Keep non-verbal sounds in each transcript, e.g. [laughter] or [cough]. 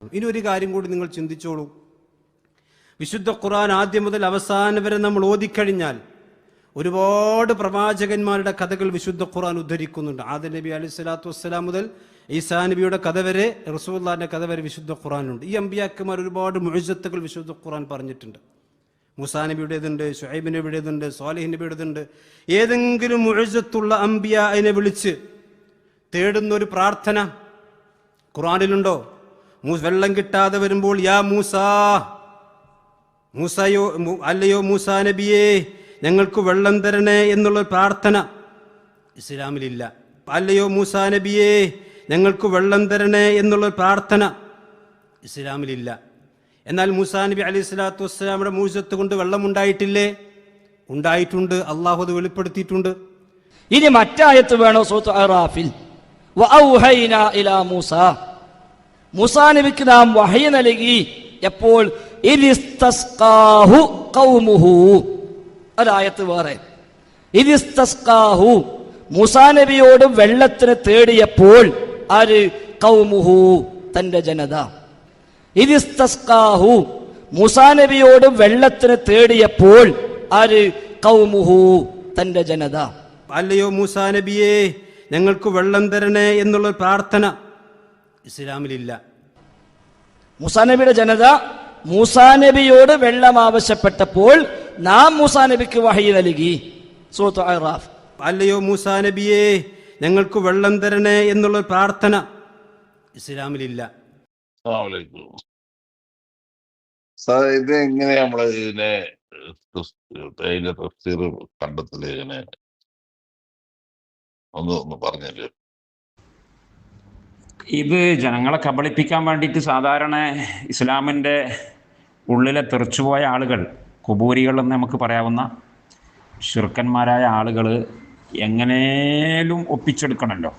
ഇനി ഒരു കാര്യം കൂടി നിങ്ങൾ ചിന്തിച്ചോളൂ. വിശുദ്ധ ഖുറാൻ ആദ്യം മുതൽ അവസാനം വരെ നമ്മൾ ഓതിക്കഴിഞ്ഞാൽ ഒരുപാട് പ്രവാചകന്മാരുടെ കഥകൾ വിശുദ്ധ ഖുറാൻ ഉദ്ധരിക്കുന്നുണ്ട്. ആദ നബി അലൈഹി സ്വലാത്തു വസ്സലാം മുതൽ ഈസാ നബിയുടെ കഥ വരെ റസൂല്ലാന്റെ കഥ വരെ വിശുദ്ധ ഖുറാനുണ്ട് ഈ അമ്പിയാക്കന്മാർ ഒരുപാട് മുഴുജത്തുകൾ വിശുദ്ധ ഖുറാൻ പറഞ്ഞിട്ടുണ്ട്. മുസാ നബിയുടേതുണ്ട് ഷുഹൈബ് നബിയുടേതുണ്ട് സ്വാലിഹ് നബിയുടേതുണ്ട് ഏതെങ്കിലും മുഴുജത്തുള്ള അതിനെ വിളിച്ച് തേടുന്ന ഒരു പ്രാർത്ഥന ഖുറാനിലുണ്ടോ വെള്ളം കിട്ടാതെ വരുമ്പോൾ യാ മൂസ മൂസയോ അല്ലയോ മൂസ നബിയേ ഞങ്ങൾക്ക് വെള്ളം തരണേ എന്നുള്ള പ്രാർത്ഥന ഇസ്ലാമിലില്ല. അല്ലയോ മൂസ നബിയേ ഞങ്ങൾക്ക് വെള്ളം തരണേ എന്നുള്ള പ്രാർത്ഥന ഇസ്ലാമിലില്ല. എന്നാൽ മൂസാ നബി അലൈഹി സ്വലാത്തു വസ്സലാമിയുടെ മൂസത്ത് കൊണ്ട് വെള്ളം ഉണ്ടായിട്ടില്ലേ ഉണ്ടായിട്ടുണ്ട്. അള്ളാഹു അത് വെളിപ്പെടുത്തിയിട്ടുണ്ട്. ഇനി മറ്റായത്ത് വേണോ സൂത്ത് അറാഫിൽ ഇലാ മൂസാ നാം വഹയ നൽകി. എപ്പോൾ? ഒരായത്ത് വേറെ. മൂസാ നബിയോട് വെള്ളത്തിന് തേടിയപ്പോൾ ആര്? കൗമുഹു തന്റെ ജനത. ഇതിസ്തസ്കാഹു. മൂസാ നബിയോട് വെള്ളത്തിന് തേടിയപ്പോൾ ആര്? കൗമുഹു തന്റെ ജനത. അല്ലയോ മൂസാ നബിയേ ഞങ്ങൾക്ക് വെള്ളം തരണേ എന്നുള്ള പ്രാർത്ഥന ഇസ്ലാമിലില്ല. മൂസാ നബിയുടെ ജനത മൂസാനബിയോട് വെള്ളം ആവശ്യപ്പെട്ടപ്പോൾ നാം മൂസാനബിക്ക് വഹി നൽകി. സൂത്ത് അറാഫ് അല്ലയോ മൂസാനബിയെ ഞങ്ങൾക്ക് വെള്ളം തരണേ എന്നുള്ള പ്രാർത്ഥന ഇസ്ലാമിലില്ല. ഇത് എങ്ങനെ നമ്മളെ ഇതിനെ അതിന്റെ തഫ്സീർ കണ്ടെത്തൽ ഇങ്ങനെ? ഒന്ന് ഒന്ന് പറഞ്ഞു ഇത് ജനങ്ങളെ കബളിപ്പിക്കാൻ വേണ്ടിയിട്ട് സാധാരണ ഇസ്ലാമിന്റെ ഉള്ളിലെ തെറിച്ചുപോയ ആളുകൾ കുബൂരികളെന്ന് നമുക്ക് പറയാവുന്ന ഷിർക്കന്മാരായ ആളുകൾ എങ്ങനേലും ഒപ്പിച്ചെടുക്കണമല്ലോ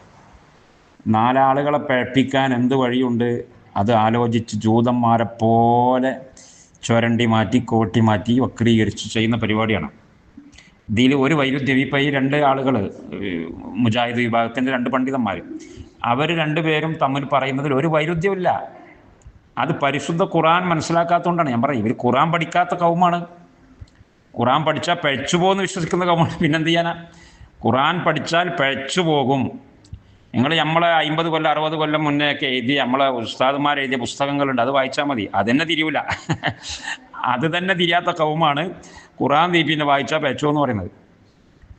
നാലാളുകളെ പഴപ്പിക്കാൻ എന്ത് വഴിയുണ്ട്? അത് ആലോചിച്ച് ജൂതന്മാരെ പോലെ ചുരണ്ടി മാറ്റി കോട്ടി മാറ്റി വക്രീകരിച്ച് ചെയ്യുന്ന പരിപാടിയാണ്. ഇതിൽ ഒരു വൈരുദ്ധ്യം. ഇപ്പം ഈ രണ്ട് ആളുകൾ മുജാഹിദ് വിഭാഗത്തിന്റെ രണ്ട് പണ്ഡിതന്മാർ അവർ രണ്ടുപേരും തമ്മിൽ പറയുന്നതിൽ ഒരു വൈരുദ്ധ്യമില്ല അത് പരിശുദ്ധ ഖുറാൻ മനസ്സിലാക്കാത്തതുകൊണ്ടാണ്. ഞാൻ പറയും ഇവർ ഖുറാൻ പഠിക്കാത്ത കൗമാണ്. ഖുറാൻ പഠിച്ചാൽ പഴച്ചു പോകുമെന്ന് വിശ്വസിക്കുന്ന കൗമാണ്. പിന്നെന്ത് ചെയ്യാനാ? ഖുറാൻ പഠിച്ചാൽ പഴച്ചു പോകും. നിങ്ങൾ നമ്മളെ അമ്പത് കൊല്ലം അറുപത് കൊല്ലം മുന്നേ ഒക്കെ എഴുതി നമ്മളെ ഉസ്താദുമാർ എഴുതിയ പുസ്തകങ്ങളുണ്ട്. അത് വായിച്ചാൽ മതി. അതെന്നെ തിരിയൂല. അത് തന്നെ തിരിയാത്ത കൗമാണ്. ഖുറാൻ ദീപിനെ വായിച്ചാൽ പഴച്ചു എന്ന് പറയുന്നത്.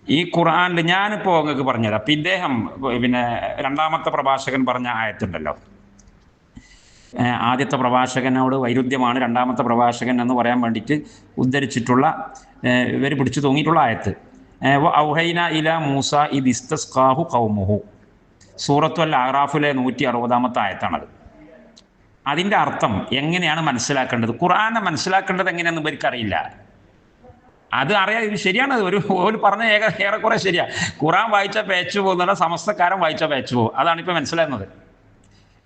ഈ ഖുർആനിൽ ഞാനിപ്പോൾ നിങ്ങൾക്ക് പറഞ്ഞുതരാം. അപ്പം ഇദ്ദേഹം പിന്നെ രണ്ടാമത്തെ പ്രഭാഷകൻ പറഞ്ഞ ആയത്തുണ്ടല്ലോ. ആദ്യത്തെ പ്രഭാഷകനോട് വൈരുദ്ധ്യമാണ് രണ്ടാമത്തെ പ്രഭാഷകൻ എന്ന് പറയാൻ വേണ്ടിയിട്ട് ഉദ്ധരിച്ചിട്ടുള്ള ഇവർ പിടിച്ചു തൂങ്ങിയിട്ടുള്ള ആയത്ത്. മൂസ സൂറത്തു അൽ ആറാഫിലെ നൂറ്റി അറുപതാമത്തെ ആയത്താണത്. അതിന്റെ അർത്ഥം എങ്ങനെയാണ് മനസ്സിലാക്കേണ്ടത്? ഖുർആനെ മനസ്സിലാക്കേണ്ടത് എങ്ങനെയാണെന്ന് ഇവർക്കറിയില്ല അത് അറിയാം ഇത് ശരിയാണ്. ഒരു ഒരു പറഞ്ഞ ഏക ഏറെക്കുറെ ശരിയാ. ഖുറാൻ വായിച്ച പേച്ചു പോകുന്നുള്ള സമസ്തക്കാരൻ വായിച്ച പേച്ചു പോകും അതാണ് ഇപ്പം മനസ്സിലാകുന്നത്.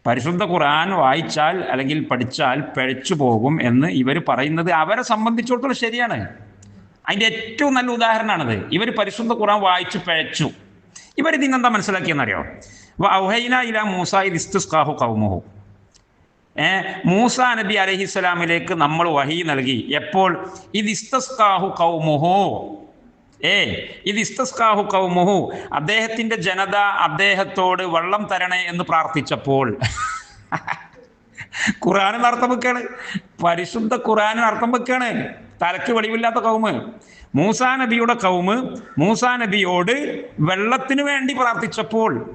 പരിശുദ്ധ ഖുറാൻ വായിച്ചാൽ അല്ലെങ്കിൽ പഠിച്ചാൽ പിഴച്ചു പോകും എന്ന് ഇവർ പറയുന്നത് അവരെ സംബന്ധിച്ചിടത്തോളം ശരിയാണ്. അതിന്റെ ഏറ്റവും നല്ല ഉദാഹരണമാണത്. ഇവർ പരിശുദ്ധ ഖുറാൻ വായിച്ച് പിഴച്ചു. ഇവർ ഇതിനെന്താ മനസ്സിലാക്കിയെന്നറിയോ ഔഹൈന ഇല മൂസായി ഇസ്തുസ്കാഹു കൗമുഹു മൂസ നബി അലഹിസ്സലാമിലേക്ക് നമ്മൾ വഹി നൽകി. എപ്പോൾ? ഇത് ഇസ്തസ്കാഹു കൗമുഹു. ഏ? ഇത് ഇസ്തസ്കാഹു കൗമുഹു. അദ്ദേഹത്തിന്റെ ജനത അദ്ദേഹത്തോട് വെള്ളം തരണേ എന്ന് പ്രാർത്ഥിച്ചപ്പോൾ [laughs] ഖുറാനിന് അർത്ഥം വെക്കാണ്. പരിശുദ്ധ ഖുറാനിന് അർത്ഥം വെക്കാണ്. തലക്ക് വെളിവില്ലാത്ത കൗമ് മൂസാ നബിയുടെ കൗമ് മൂസാ നബിയോട് വെള്ളത്തിന് വേണ്ടി പ്രാർത്ഥിച്ചപ്പോൾ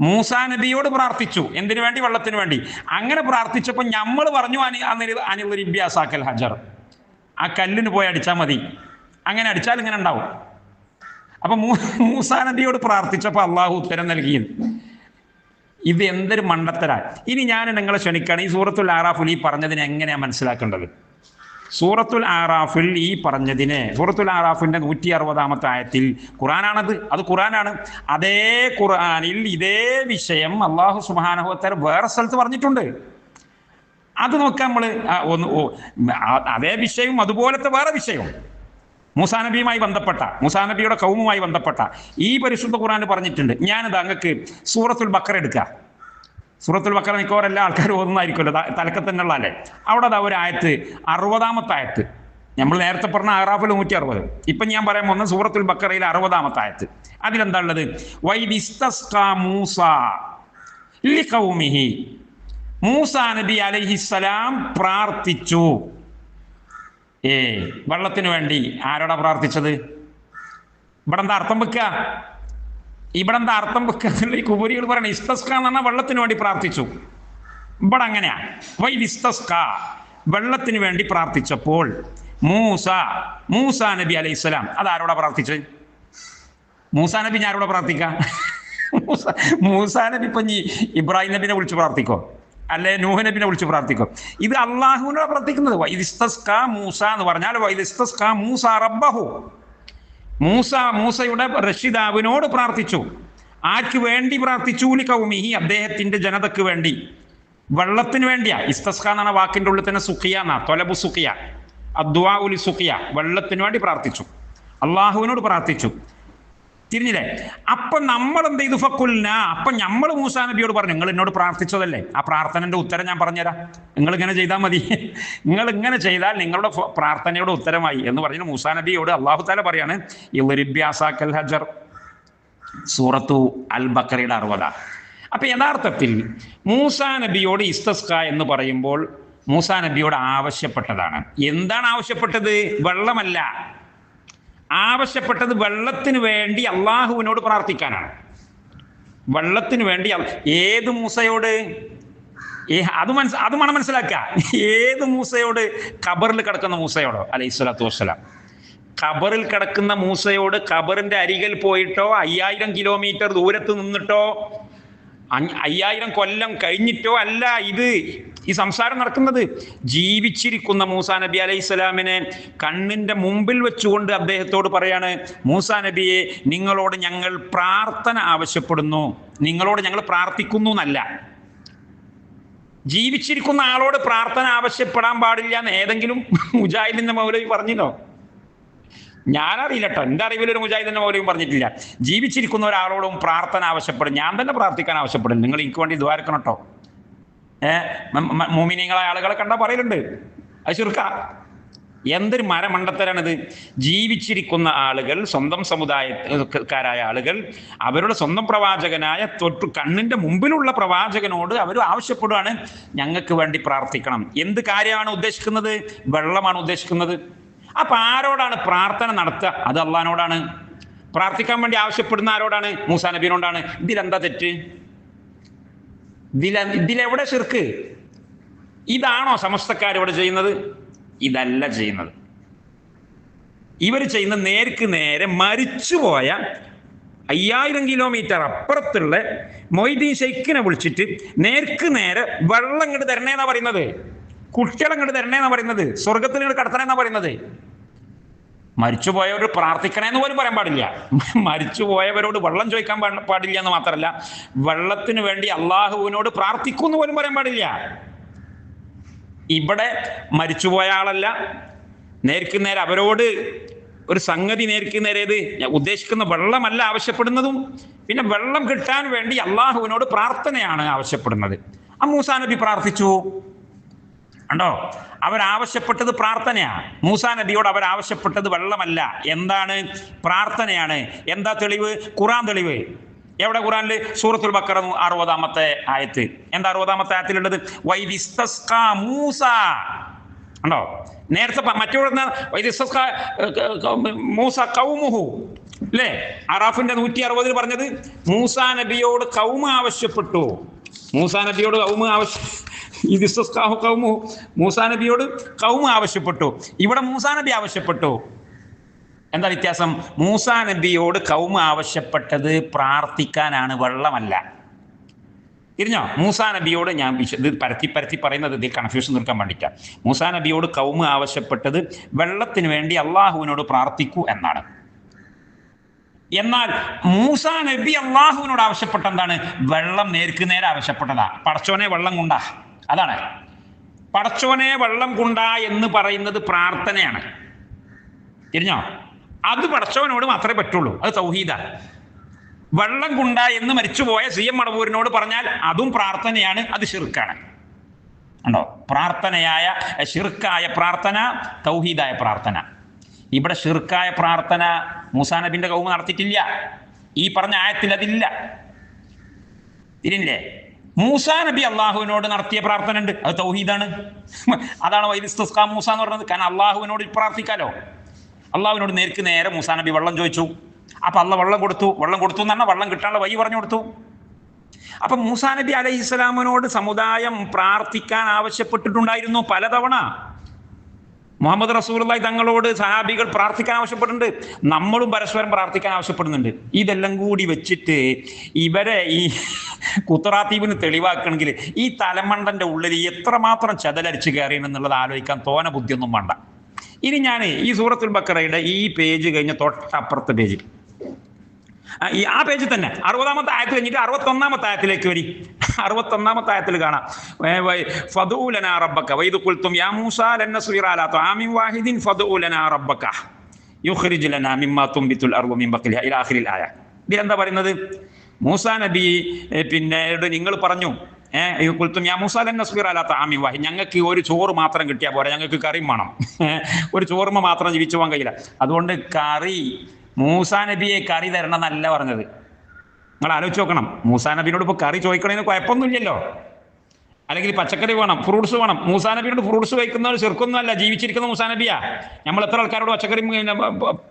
മൂസാ നബിയോട് പ്രാർത്ഥിച്ചു. എന്തിനു വേണ്ടി? വെള്ളത്തിന് വേണ്ടി. അങ്ങനെ പ്രാർത്ഥിച്ചപ്പോൾ നമ്മൾ പറഞ്ഞു അനി അനിൽ ഇബ്യാസാക്കൽ ഹജർ. ആ കല്ലിന് പോയി അടിച്ചാൽ മതി. അങ്ങനെ അടിച്ചാൽ ഇങ്ങനെ ഉണ്ടാവും. അപ്പൊ മൂസാ നബിയോട് പ്രാർത്ഥിച്ചപ്പോൾ അള്ളാഹു ഉത്തരം നൽകി ഇത് എന്തൊരു മണ്ടത്തരാ. ഇനി ഞാൻ നിങ്ങളെ ക്ഷണിക്കുകയാണ് ഈ സൂറത്തുൽ ആറാഫുൽ ഈ പറഞ്ഞതിനെ എങ്ങനെയാണ് മനസ്സിലാക്കേണ്ടത്? സൂറത്തുൽ ആറാഫിൽ ഈ പറഞ്ഞതിനെ സൂറത്തുൽ ആറാഫിന്റെ നൂറ്റി അറുപതാമത്തെ ആയത്തിൽ ഖുറാനാണത് അത് ഖുറാനാണ് അതേ ഖുറാനിൽ ഇതേ വിഷയം അള്ളാഹു സുബാനഹുത്തർ വേറെ സ്ഥലത്ത് പറഞ്ഞിട്ടുണ്ട്. അത് നോക്കാം നമ്മൾ ഒന്ന് അതേ വിഷയവും അതുപോലത്തെ വേറെ വിഷയവും. മൂസാ നബിയുമായി ബന്ധപ്പെട്ട മൂസാ നബിയുടെ കൗമുമായി ബന്ധപ്പെട്ട ഈ പരിശുദ്ധ ഖുറാൻ പറഞ്ഞിട്ടുണ്ട്. ഞാനിത് അങ്ങക്ക് സൂറത്തുൽ ബക്കർ എടുക്കുക സൂറത്തുൽ ബക്കറ മിക്കവാറും എല്ലാ ആൾക്കാരും ഓതുന്നതായിരിക്കുമല്ലോ. ത- ഉള്ള അല്ലേ അവിടെ അതാ ഒരു ആയത്ത് അറുപതാമത്തെ ആയത്ത്. നമ്മൾ നേരത്തെ പറഞ്ഞ അറാഫിൽ നൂറ്റി അറുപത് ഇപ്പം ഞാൻ പറയാൻ പോകുന്ന സൂറത്തുൽ ബക്കറയിൽ അറുപതാമത്തെ ആയത്ത്. അതിലെന്താ ഉള്ളത് മൂസ നബി അലൈഹിസ്സലാം പ്രാർത്ഥിച്ചു. ഏ വെള്ളത്തിന് വേണ്ടി ആരോടാ പ്രാർത്ഥിച്ചത്? ഇവിടെ എന്താ അർത്ഥം വെക്കുക? ഇവിടെ എന്താ അർത്ഥം വെക്കുന്നുണ്ട് ഈ കുബുരികൾ പറയണേ ഇസ്തസ്ക എന്ന് പറഞ്ഞാൽ വെള്ളത്തിന് വേണ്ടി പ്രാർത്ഥിച്ചു. ഇവിടെ അങ്ങനെയാ. വൈ വിസ്തസ്ക വെള്ളത്തിന് വേണ്ടി പ്രാർത്ഥിച്ചപ്പോൾ മൂസ മൂസ നബി അലൈഹി സ്വലാം. അത് ആരോടാ പ്രാർത്ഥിച്ചത്? മൂസ നബി ഞാൻ ആരോടാ പ്രാർത്ഥിക്കാം? മൂസ നബി ഇപ്പൊ നീ ഇബ്രാഹിം നബിനെ വിളിച്ച് പ്രാർത്ഥിക്കോ? അല്ലെ നൂഹ് നബിനെ വിളിച്ച് പ്രാർത്ഥിക്കോ? ഇത് അള്ളാഹുവിനോട് പ്രാർത്ഥിക്കുന്നത്. വൈദിസ്തസ്ക മൂസ എന്ന് പറഞ്ഞാൽ വൈദിസ്തസ്ക മൂസ റബ്ബഹു. മൂസ മൂസയുടെ റഷിദാവിനോട് പ്രാർത്ഥിച്ചു. ആർക്ക് വേണ്ടി പ്രാർത്ഥിച്ചു കൗമിഹി അദ്ദേഹത്തിന്റെ ജനതക്ക് വേണ്ടി. വെള്ളത്തിന് വേണ്ടിയാ. ഇസ്തസ്ഖ എന്നാണ് വാക്കിന്റെ ഉള്ളിൽ തന്നെ സുഖിയ എന്നാ. തൊലബു സുഖിയ. അദ്വാ ഉലി സുഖിയ. വെള്ളത്തിന് വേണ്ടി പ്രാർത്ഥിച്ചു. അള്ളാഹുവിനോട് പ്രാർത്ഥിച്ചു. തിരിഞ്ഞില്ലേ? അപ്പൊ നമ്മൾ എന്ത് ചെയ്തു? ഫക്കുലിന അപ്പൊ നമ്മൾ മൂസാ നബിയോട് പറഞ്ഞു നിങ്ങൾ എന്നോട് പ്രാർത്ഥിച്ചതല്ലേ? ആ പ്രാർത്ഥനന്റെ ഉത്തരം ഞാൻ പറഞ്ഞുതരാം. നിങ്ങൾ ഇങ്ങനെ ചെയ്താൽ മതി. [laughs] നിങ്ങൾ ഇങ്ങനെ ചെയ്താൽ നിങ്ങളുടെ പ്രാർത്ഥനയുടെ ഉത്തരമായി എന്ന് പറഞ്ഞു മൂസാ നബിയോട് അള്ളാഹു താല പറയാണ് ഇവരിബ്യാസാക്കൽ ഹജർ. സൂറത്തു അൽ ബക്കറയുടെ അറുപത. അപ്പൊ യഥാർത്ഥത്തിൽ മൂസാ നബിയോട് ഇസ്തസ്ക എന്ന് പറയുമ്പോൾ മൂസാ നബിയോട് ആവശ്യപ്പെട്ടതാണ്. എന്താണ് ആവശ്യപ്പെട്ടത്? വെള്ളമല്ല. ആവശ്യപ്പെട്ടത് വെള്ളത്തിന് വേണ്ടി അള്ളാഹുവിനോട് പ്രാർത്ഥിക്കാനാണ്. വെള്ളത്തിന് വേണ്ടി ഏത് മൂസയോട്? അത് മനസ് അത് മണം മനസ്സിലാക്കുക. ഏത് മൂസയോട്? ഖബറിൽ കിടക്കുന്ന മൂസയോടോ? അലൈഹി സ്വലാത്തു വസ്സലാം. ഖബറിൽ കിടക്കുന്ന മൂസയോട് ഖബറിന്റെ അരികിൽ പോയിട്ടോ അയ്യായിരം കിലോമീറ്റർ ദൂരത്ത് നിന്നിട്ടോ അയ്യായിരം കൊല്ലം കഴിഞ്ഞിട്ടോ അല്ല ഇത് ഈ സംസാരം നടക്കുന്നത്? ജീവിച്ചിരിക്കുന്ന മൂസാ നബി അലൈഹി സ്വലാമിനെ കണ്ണിന്റെ മുമ്പിൽ വെച്ചുകൊണ്ട് അദ്ദേഹത്തോട് പറയാണ് മൂസാ നബിയെ നിങ്ങളോട് ഞങ്ങൾ പ്രാർത്ഥന ആവശ്യപ്പെടുന്നു. നിങ്ങളോട് ഞങ്ങൾ പ്രാർത്ഥിക്കുന്നു എന്നല്ല. ജീവിച്ചിരിക്കുന്ന ആളോട് പ്രാർത്ഥന ആവശ്യപ്പെടാൻ പാടില്ല എന്ന് ഏതെങ്കിലും മുജാഹിദിന്റെ മൗലവി പറഞ്ഞില്ലോ ഞാനറിയില്ല കേട്ടോ എന്റെ അറിവിൽ ഒരു മുജാഹിദിന്റെ മൗലവും പറഞ്ഞിട്ടില്ല. ജീവിച്ചിരിക്കുന്ന ഒരാളോടും പ്രാർത്ഥന ആവശ്യപ്പെടും. ഞാൻ തന്നെ പ്രാർത്ഥിക്കാൻ ആവശ്യപ്പെടും. നിങ്ങൾ എനിക്ക് വേണ്ടി ദ്വാരക്കണം കേട്ടോ ഏഹ് മോമിനിങ്ങളായ ആളുകളെ കണ്ടാൽ പറയലുണ്ട്. അത് ചുരുക്ക. എന്തൊരു മരമണ്ടത്തരാണിത്. ജീവിച്ചിരിക്കുന്ന ആളുകൾ സ്വന്തം സമുദായക്കാരായ ആളുകൾ അവരുടെ സ്വന്തം പ്രവാചകനായ തൊട്ട് കണ്ണിന്റെ മുമ്പിലുള്ള പ്രവാചകനോട് അവർ ആവശ്യപ്പെടുകയാണ് ഞങ്ങൾക്ക് വേണ്ടി പ്രാർത്ഥിക്കണം. എന്ത് കാര്യമാണ് ഉദ്ദേശിക്കുന്നത്? വെള്ളമാണ് ഉദ്ദേശിക്കുന്നത്. അപ്പൊ ആരോടാണ് പ്രാർത്ഥന നടത്തുക? അത് അള്ളഹാനോടാണ്. പ്രാർത്ഥിക്കാൻ വേണ്ടി ആവശ്യപ്പെടുന്ന ആരോടാണ്? മൂസാ നബീനോടാണ്. ഇതിലെന്താ തെറ്റ്? ഇതില ഇതിലെവിടെ ശിർക്ക്? ഇതാണോ സമസ്തക്കാർ ഇവിടെ ചെയ്യുന്നത്? ഇതല്ല ചെയ്യുന്നത്. ഇവർ ചെയ്യുന്ന നേർക്ക് നേരെ മരിച്ചുപോയ അയ്യായിരം കിലോമീറ്റർ അപ്പുറത്തുള്ള മൊയ്തീൻ ഷെയ്ഖിനെ വിളിച്ചിട്ട് നേർക്ക് നേരെ വെള്ളം ഇങ്ങോട്ട് തരണേന്നാ പറയുന്നത്. കുട്ടികളെ ഇങ്ങോട്ട് തരണേന്നാ പറയുന്നത്? സ്വർഗത്തിൽ ഇങ്ങോട്ട് കടത്തണേന്നാ പറയുന്നത്? മരിച്ചുപോയവർ പ്രാർത്ഥിക്കണേന്ന് പോലും പറയാൻ പാടില്ല. മരിച്ചുപോയവരോട് വെള്ളം ചോദിക്കാൻ പാടില്ല എന്ന് മാത്രമല്ല വെള്ളത്തിന് വേണ്ടി അള്ളാഹുവിനോട് പ്രാർത്ഥിക്കുമെന്ന് പോലും പറയാൻ പാടില്ല. ഇവിടെ മരിച്ചുപോയ ആളല്ല. നേർക്ക് നേരെ അവരോട് ഒരു സംഗതി നേർക്ക് നേരേത് ഞാൻ ഉദ്ദേശിക്കുന്ന വെള്ളമല്ല ആവശ്യപ്പെടുന്നതും പിന്നെ വെള്ളം കിട്ടാൻ വേണ്ടി അള്ളാഹുവിനോട് പ്രാർത്ഥനയാണ് ആവശ്യപ്പെടുന്നത്. ആ മൂസാ നബി പ്രാർത്ഥിച്ചു. ഉണ്ടോ അവരാവശ്യപ്പെട്ടത് പ്രാർത്ഥനയാണ് മൂസാ നബിയോട് അവരാവശ്യപ്പെട്ടത് വെള്ളമല്ല. എന്താണ് പ്രാർത്ഥനയാണ്? എന്താ തെളിവ്? ഖുറാൻ തെളിവ്. എവിടെ ഖുറാനിൽ? സൂറത്തുൽ ബക്കറ അറുപതാമത്തെ ആയത്ത്. എന്താ അറുപതാമത്തെ ആയത്തിലുള്ളത്? മൂസ. ഉണ്ടോ നേരത്തെ ക- മൂസ കൗമുഹു. അറാഫിന്റെ നൂറ്റി അറുപതിൽ പറഞ്ഞത് മൂസാ നബിയോട് കൗമ ആവശ്യപ്പെട്ടു മൂസാ നബിയോട് കൗമ ആവശ്യ ഇതിസ്തസ്കാഹു കൗമു മൂസാ നബിയോട് കൗമ ആവശ്യപ്പെട്ടു. ഇവിടെ മൂസാ നബി ആവശ്യപ്പെട്ടു. എന്താ വ്യത്യാസം? മൂസാ നബിയോട് കൗമ ആവശ്യപ്പെട്ടത് പ്രാർത്ഥിക്കാനാണ് വെള്ളമല്ല. തിരിഞ്ഞോ? മൂസാ നബിയോട് ഞാൻ ഇത് പരത്തി പരത്തി പറയുന്നത് ഇതിൽ കൺഫ്യൂഷൻ നിൽക്കാൻ വേണ്ടിയിട്ടാണ് മൂസാ നബിയോട് കൗമ ആവശ്യപ്പെട്ടത് വെള്ളത്തിന് വേണ്ടി അള്ളാഹുവിനോട് പ്രാർത്ഥിക്കൂ എന്നാണ്. എന്നാൽ മൂസ നബി അള്ളാഹുവിനോട് ആവശ്യപ്പെട്ട എന്താണ്? വെള്ളം നേർക്ക് നേരെ ആവശ്യപ്പെട്ടതാ. പടച്ചോനെ വെള്ളം കൊണ്ടാ. അതാണ്. പടച്ചോനെ വെള്ളം കൊണ്ടാ എന്ന് പറയുന്നത് പ്രാർത്ഥനയാണ്. തിരിഞ്ഞോ? അത് പടച്ചവനോട് മാത്രമേ പറ്റുള്ളൂ. അത് തൗഹീദ. വെള്ളം കൊണ്ട എന്ന് മരിച്ചുപോയ സി എം മടവൂരിനോട് പറഞ്ഞാൽ അതും പ്രാർത്ഥനയാണ് അത് ഷിർക്കാണ് ഉണ്ടോ പ്രാർത്ഥനയായ ഷിർക്കായ പ്രാർത്ഥന തൗഹീദായ പ്രാർത്ഥന. ഇവിടെ ഷിർക്കായ പ്രാർത്ഥന മൂസാ നബിന്റെ കൗമ നടത്തിയിട്ടില്ല. ഈ പറഞ്ഞ ആയത്തിൽ അതില്ല. ഇതില്ലേ മൂസാ നബി അള്ളാഹുവിനോട് നടത്തിയ പ്രാർത്ഥന ഉണ്ട്. അത് തൗഹീദാണ്. അതാണ് വൈദിസ്തസ്കാ മൂസ എന്ന് പറഞ്ഞത് കാരണം അള്ളാഹുവിനോട് പ്രാർത്ഥിക്കാലോ? അള്ളാഹുവിനോട് നേർക്ക് നേരെ മൂസാ നബി വെള്ളം ചോദിച്ചു. അപ്പൊ അള്ള വെള്ളം കൊടുത്തു. വെള്ളം കൊടുത്തു എന്ന് പറഞ്ഞാൽ വെള്ളം കിട്ടാനുള്ള വഴി പറഞ്ഞു കൊടുത്തു. അപ്പൊ മൂസാ നബി അലൈഹി സ്വലാമിനോട് സമുദായം പ്രാർത്ഥിക്കാൻ ആവശ്യപ്പെട്ടിട്ടുണ്ടായിരുന്നു പലതവണ. മുഹമ്മദ് റസൂലി തങ്ങളോട് സഹാബികൾ പ്രാർത്ഥിക്കാൻ ആവശ്യപ്പെടുന്നുണ്ട്. നമ്മളും പരസ്പരം പ്രാർത്ഥിക്കാൻ ആവശ്യപ്പെടുന്നുണ്ട്. ഇതെല്ലാം കൂടി വെച്ചിട്ട് ഇവരെ ഈ കുത്തറാത്തീപിന് തെളിവാക്കണമെങ്കിൽ ഈ തലമണ്ടന്റെ ഉള്ളിൽ എത്രമാത്രം ചതലരിച്ച് കയറിയെന്നുള്ളത് ആലോചിക്കാൻ തോന ബുദ്ധിയൊന്നും വേണ്ട. ഇനി ഞാൻ ഈ സൂറത്തുൽ ബക്കറയുടെ ഈ പേജ് കഴിഞ്ഞ തൊട്ടപ്പുറത്തെ പേജ്. ആ, പേജിൽ തന്നെ. അറുപതാമത്തെ ആയത്ത് കഴിഞ്ഞിട്ട് അറുപത്തൊന്നാമത്തെ ആയത്തിലേക്ക് വരി. അറുപത്തൊന്നാമത്തെ ആയത്തിൽ കാണാം. ഫദൂലനാ റബ്ബക്ക. വൈദ് യാ മൂസ ലൻ നസ്ബിറ അലാ തആമിൻ വാഹിദിൻ ഫദൂലനാ റബ്ബക്ക. യുഖ്രിജ് ലനാ മിമ്മാ തുംബിത്തുൽ അർളു മിൻ ബഖലിഹ ഇലാ ആഖിരിൽ ആയ. ഇതിലെന്താ പറയുന്നത്? മൂസാ നബി പിന്നെ നിങ്ങൾ പറഞ്ഞു. ഏഹ് കുൽത്തും ഞാൻ മൂസാ ലൻ നസ്ബിറ അലാ വാഹി ഞങ്ങൾക്ക് ഒരു ചോറ് മാത്രം കിട്ടിയാൽ പോരാ. ഞങ്ങൾക്ക് കറിയും വേണം. ഒരു ചോറുമ മാത്രം ജീവിച്ചു പോകാൻ കഴിയില്ല. അതുകൊണ്ട് കറി മൂസാ നബിയെ കറി തരണം എന്നല്ല പറഞ്ഞത്. നിങ്ങൾ ആലോചിച്ച് നോക്കണം. മൂസാ നബിനോട് ഇപ്പോൾ കറി ചോദിക്കണേന്ന് കുഴപ്പമൊന്നുമില്ലല്ലോ. അല്ലെങ്കിൽ പച്ചക്കറി വേണം ഫ്രൂട്ട്സ് വേണം. മൂസാ നബിനോട് ഫ്രൂട്ട്സ് കഴിക്കുന്നവർ ചെറുക്കൊന്നുമല്ല ജീവിച്ചിരിക്കുന്ന മൂസാ നബിയാ. നമ്മൾ എത്ര ആൾക്കാരോട് പച്ചക്കറി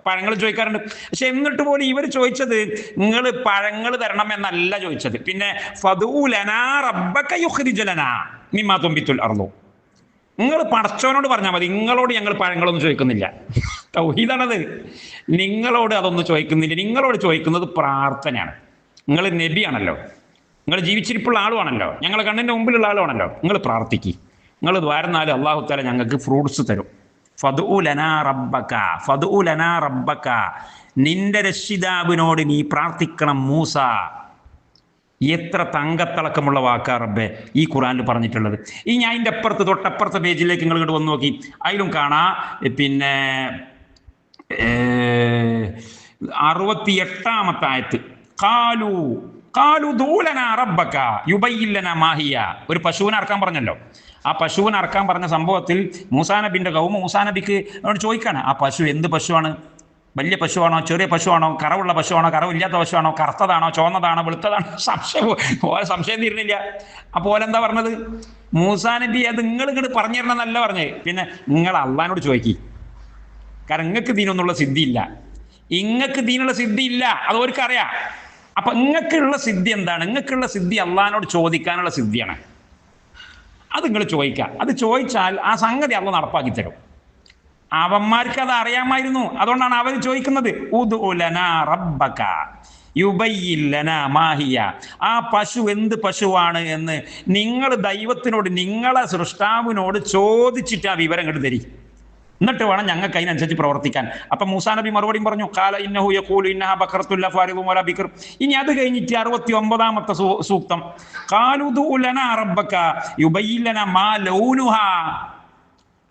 പഴങ്ങൾ ചോദിക്കാറുണ്ട്. പക്ഷെ എന്നിട്ട് പോലും ഇവർ ചോദിച്ചത് നിങ്ങൾ പഴങ്ങൾ തരണം എന്നല്ല ചോദിച്ചത്. പിന്നെ ഫദൂലനാ റബ്ബക യുഖ്രിജലനാ മിമ്മാ അർളു നിങ്ങൾ പടച്ചവനോട് പറഞ്ഞാൽ മതി. നിങ്ങളോട് ഞങ്ങൾ പഴങ്ങളൊന്നും ചോദിക്കുന്നില്ല. തൗഹീദാണത്. നിങ്ങളോട് അതൊന്നും ചോദിക്കുന്നില്ല. നിങ്ങളോട് ചോദിക്കുന്നത് പ്രാർത്ഥനയാണ്. നിങ്ങൾ നബിയാണല്ലോ. നിങ്ങൾ ജീവിച്ചിരിപ്പുള്ള ആളുമാണല്ലോ ഞങ്ങൾ കണ്ണിന്റെ മുമ്പിലുള്ള ആളുമാണല്ലോ നിങ്ങൾ പ്രാർത്ഥിക്കി. നിങ്ങൾ ദ്വാരനാല് അള്ളാഹു താല ഞങ്ങൾക്ക് ഫ്രൂട്ട്സ് തരും. റബ്ബക്ക നിന്റെ രക്ഷിതാവിനോട് നീ പ്രാർത്ഥിക്കണം മൂസ. എത്ര തങ്കത്തിളക്കമുള്ള വാക്കാ റബ്ബെ ഈ ഖുറാനിൽ പറഞ്ഞിട്ടുള്ളത്. ഈ ഞാൻ അതിന്റെ അപ്പുറത്ത് തൊട്ടപ്പുറത്തെ പേജിലേക്ക് നിങ്ങൾ ഇങ്ങോട്ട് വന്ന് നോക്കി. അതിലും കാണാ. പിന്നെ അറുപത്തി എട്ടാമത്തെ ആയത്ത്. കാലു കാലു ദൂലന റബ്ബക്ക യുബയില്ലന മാഹിയ. ഒരു പശുവിനെ അറക്കാൻ പറഞ്ഞല്ലോ. ആ പശുവിനെ അറക്കാൻ പറഞ്ഞ സംഭവത്തിൽ മൂസാ നബിന്റെ കൗമ മൂസാ നബിക്ക് അവരോട് ചോദിക്കാണ് ആ പശു എന്ത് പശുവാണ്? വലിയ പശുവാണോ ചെറിയ പശുവാണോ കറവുള്ള പശുവാണോ കറവില്ലാത്ത പശുവാണോ കറുത്തതാണോ ചുവന്നതാണോ വെളുത്തതാണോ? [laughs] സംശയം ഓരോ സംശയം തീരുന്നില്ല. അപ്പോൾ ഓലെന്താ പറഞ്ഞത്? മൂസാനബി അത് നിങ്ങൾ ഇങ്ങോട്ട് പറഞ്ഞു തരണമെന്നല്ല പറഞ്ഞേ പിന്നെ നിങ്ങൾ അള്ളഹാനോട് ചോദിക്കി. കാരണം നിങ്ങൾക്ക് ദീനൊന്നുള്ള സിദ്ധി ഇല്ല ഇങ്ങക്ക് ദീനുള്ള സിദ്ധി ഇല്ല അത് അവർക്കറിയാം അപ്പൊ ഇങ്ങക്കുള്ള സിദ്ധി എന്താണ്? ഇങ്ങക്കുള്ള സിദ്ധി അള്ളഹാനോട് ചോദിക്കാനുള്ള സിദ്ധിയാണ്. അത് നിങ്ങൾ ചോദിക്കുക അത് ചോദിച്ചാൽ ആ സംഗതി അള്ള നടപ്പാക്കി തരും. അവന്മാർക്ക് അത് അറിയാമായിരുന്നു. അതുകൊണ്ടാണ് അവർ ചോദിക്കുന്നത് റബ്ബക മാഹിയ. ആ പശു എന്ത് പശുവാണ് എന്ന് നിങ്ങൾ ദൈവത്തിനോട് നിങ്ങളെ സൃഷ്ടാവിനോട് ചോദിച്ചിട്ട് ആ വിവരം കണ്ടു തരി. എന്നിട്ട് വേണം ഞങ്ങൾക്ക് അതിനനുസരിച്ച് പ്രവർത്തിക്കാൻ. അപ്പൊ മൂസാ നബി മറുപടിയും പറഞ്ഞു കാല ഇന്നഹു യഖൂലു ഇനി അത് കഴിഞ്ഞിട്ട് അറുപത്തി ഒമ്പതാമത്തെ സൂക്തം കാലുദു ലന റബ്ബക മാ ലൗനുഹ.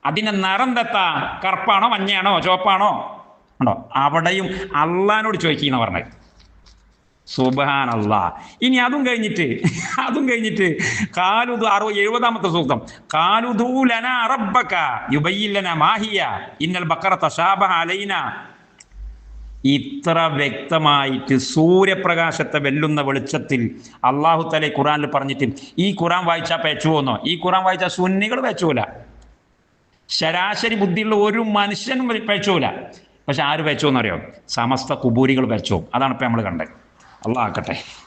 അതിന്റെ നിറം തെത്താ. കറുപ്പാണോ മഞ്ഞയാണോ ചുവപ്പാണോ? ഉണ്ടോ? അവിടെയും അള്ളഹാനോട് ചോദിക്കുന്ന പറഞ്ഞത്. അള്ളാ ഇനി അതും കഴിഞ്ഞിട്ട് അതും കഴിഞ്ഞിട്ട് കാലുദു അറു എഴുപതാമത്തെ സൂക്തം. കാലുദൂലന റബ്ബക യുബയ്യില്ലന മാഹിയ ഇന്നൽ ബക്കറ തശാബഹ അലൈന. ഇത്ര വ്യക്തമായിട്ട് സൂര്യപ്രകാശത്തെ വെല്ലുന്ന വെളിച്ചത്തിൽ അള്ളാഹു തലെ ഖുറാനിൽ പറഞ്ഞിട്ട് ഈ ഖുറാൻ വായിച്ചാൽ പേച്ചുവോന്നോ ഈ ഖുറാൻ വായിച്ചാൽ സുന്നികൾ പെച്ചൂല ശരാശരി ബുദ്ധിയുള്ള ഒരു മനുഷ്യനും പേച്ചൂല പക്ഷെ ആര് പേച്ചോന്നറിയോ സമസ്ത കുബൂരികൾ പേച്ചോ അതാണ് ഇപ്പം നമ്മൾ കണ്ടത്. അള്ളാഹ് ആക്കട്ടെ.